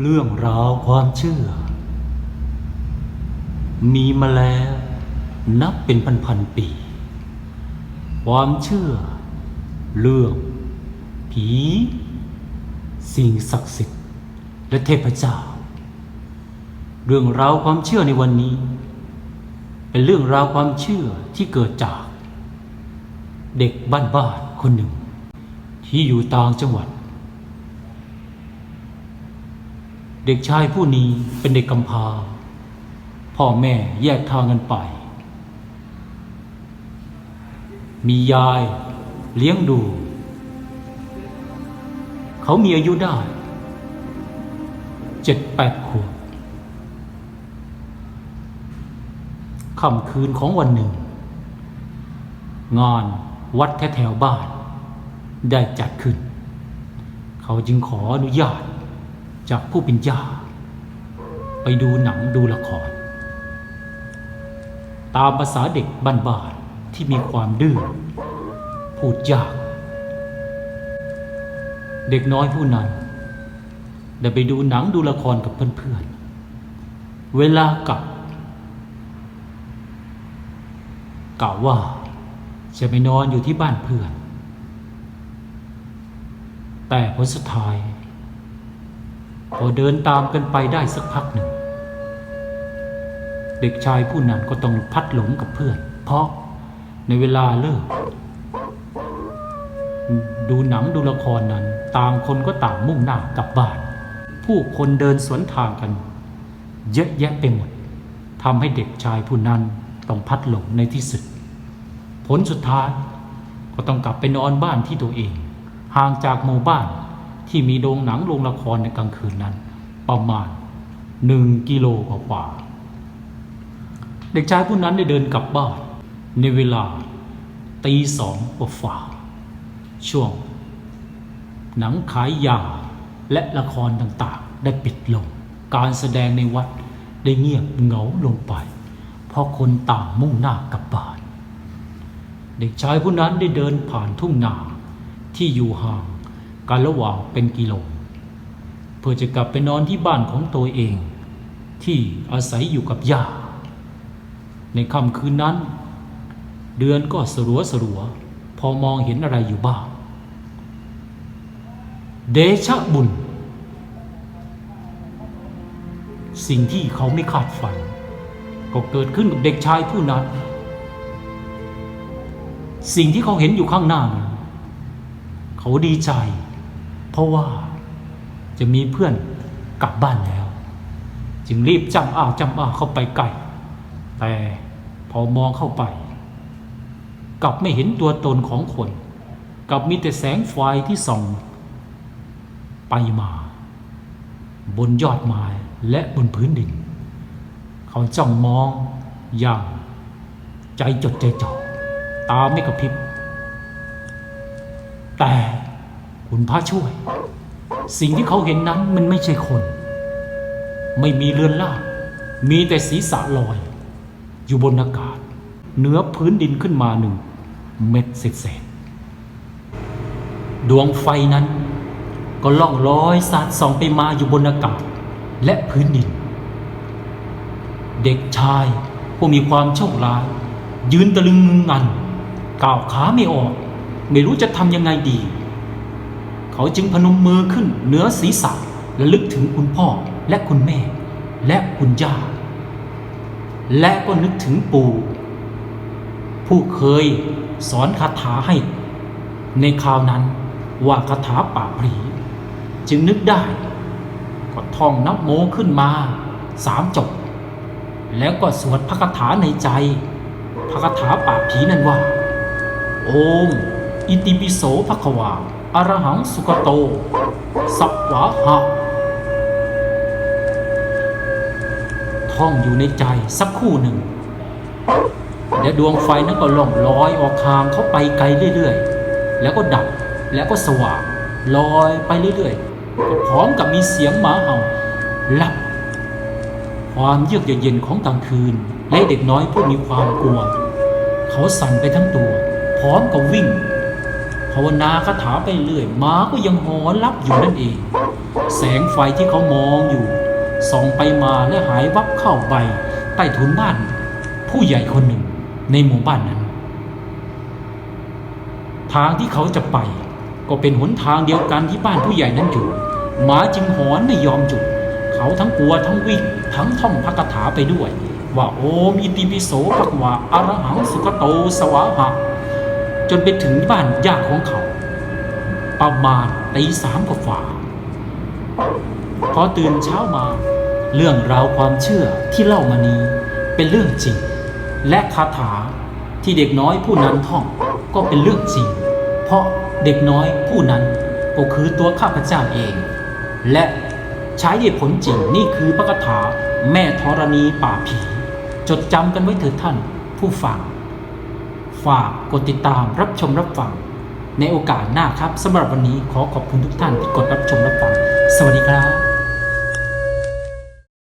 เรื่องราวความเชื่อ มีมาแล้วนับเป็นพันๆปี ความเชื่อ เรื่อง ผี สิ่งศักดิ์สิทธิ์ และเทพเจ้า เรื่องราวความเชื่อในวันนี้ เป็นเรื่องราวความเชื่อที่เกิดจาก เด็กบ้านๆคนหนึ่ง ที่อยู่ต่างจังหวัด เด็กชายผู้นี้เป็นเด็กกำพร้าพ่อแม่แยกทางกันไป มียายเลี้ยงดู เขามีอายุได้เจ็ดแปดขวบค่ำคืนของวันหนึ่ง งานวัดแถวๆบ้านได้จัดขึ้น เขาจึงขออนุญาต จากผู้เป็นย่าไปดูหนังดูละคร ตามภาษาเด็กบ้านๆที่มีความดื้อพูดยาก เด็กน้อยผู้นั้นได้ไปดูหนังดูละครกับเพื่อนๆ เวลากลับกล่าวว่าจะไปนอนอยู่ที่บ้านเพื่อน แต่ผลสุดท้าย พอเดินตามกันไปได้สักพักหนึ่ง เด็กชายผู้นั้นก็ต้องพัดหลงกับเพื่อน เพราะในเวลาเลิก ดูหนังดูละครนั้น ต่างคนก็ต่างมุ่งหน้ากลับบ้าน ผู้คนเดินสวนทางกัน เยอะแยะไปหมดทำให้เด็กชายผู้นั้นต้องพัดหลงในที่สุด ผลสุดท้ายก็ต้องกลับไปนอนบ้านที่ตัวเอง ห่างจากหมู่บ้าน ที่มีโรงหนังโรงละครในกลางคืนนั้น ประมาณหนึ่งกิโลกว่าเด็กชายผู้นั้นได้เดินกลับบ้านในเวลาตีสองกว่าฝ่าช่วง หนังขายยาและละครต่างๆ ได้ปิดลง การแสดงในวัดได้เงียบเหงาลงไป เพราะคนต่างมุ่งหน้ากลับบ้าน เด็กชายผู้นั้นได้เดินผ่านทุ่งนาที่อยู่ห่าง กันระหว่างเป็นกิโล เพื่อจะกลับไปนอนที่บ้านของตัวเอง ที่อาศัยอยู่กับย่า ในค่ำคืนนั้น เดือนก็สลัวสลัว พอมองเห็นอะไรอยู่บ้าง เดชะบุญ สิ่งที่เขาไม่คาดฝัน ก็เกิดขึ้นกับเด็กชายผู้นั้น สิ่งที่เขาเห็นอยู่ข้างหน้านั้นเขาดีใจ เพราะว่าจะมีเพื่อนกลับบ้านแล้ว จึงรีบจำอ้าจำอ้าเข้าไปใกล้แต่พอมองเข้าไป กลับไม่เห็นตัวตนของคน กลับมีแต่แสงไฟที่ส่อง ไปมา บนยอดไม้และบนพื้นดิน เขาจ้องมองอย่างใจจดใจจ่อตาไม่กระพริบ แต่ คุณพระช่วย สิ่งที่เขาเห็นนั้นมันไม่ใช่คน ไม่มีเรือนล่างมีแต่ศีรษะลอย อยู่บนอากาศ เหนือพื้นดินขึ้นมาหนึ่ง เม็ดเศษดวงไฟนั้น ก็ล่องลอยสาดส่องไปมาอยู่บนอากาศ และพื้นดิน เด็กชายผู้มีความโชคร้าย ยืนตะลึงงึงงันก้าวขาไม่ออก ไม่รู้จะทำยังไงดี เขาจึงพนมมือขึ้นเหนือศีรษะและลึกถึงคุณพ่อและคุณแม่ และคุณย่า และก็นึกถึงปู่ ผู้เคยสอนคาถาให้ ในคราวนั้นว่าคาถาป่าบปรี จึงนึกได้ ก็ท่องนับโมขึ้นมาสามจบ แล้วก็สวดพระคาถาในใจ พระคาถาป่าผีนั้นว่า โอม อิติปิโสภควา อรหังสุกโต สัพวะหะท่องอยู่ในใจสักคู่หนึ่งและดวงไฟนั้นก็ล่องลอยออกทางเข้าไปไกลเรื่อยๆ แล้วก็ดับแล้วก็สว่างลอยไปเรื่อยๆก็พร้อมกับมีเสียงหมาเห่าลับ ความเยือกเย็นของกลางคืน และเด็กน้อยผู้มีความกลัว เขาสั่นไปทั้งตัว พร้อมกับวิ่ง ภาวนาคาถาไปเรื่อยหมาก็ยังหอนรับอยู่นั่นเอง แสงไฟที่เขามองอยู่ส่องไปมาและหายวับเข้าไปใต้ถุนบ้าน ผู้ใหญ่คนหนึ่งในหมู่บ้านนั้น ทางที่เขาจะไป ก็เป็นหนทางเดียวกันที่บ้านผู้ใหญ่นั้นอยู่หมาจึงหอนไม่ยอมหยุดเขาทั้งกลัวทั้งวิ่งทั้งท่องพระคาถาไปด้วย ว่าโอมอิติปิโสภควาอรหังสุขโตสวาหะ จนไปถึงบ้านญาติของเขา ประมาณตีสามกว่าพอตื่นเช้ามา เรื่องราวความเชื่อที่เล่ามานี้เป็นเรื่องจริง และคาถาที่เด็กน้อยผู้นั้นท่องก็เป็นเรื่องจริง เพราะเด็กน้อยผู้นั้นก็คือตัวข้าพเจ้าเอง และใช้ได้ผลจริงนี่คือพระคาถาแม่ธรณีป่าผี จดจำกันไว้เถิดท่านผู้ฟัง ฝากกดติดตามรับชมรับฟัง ในโอกาสหน้าครับสำหรับวันนี้ขอขอบคุณทุกท่านที่กดรับชมรับฟัง สวัสดีครับ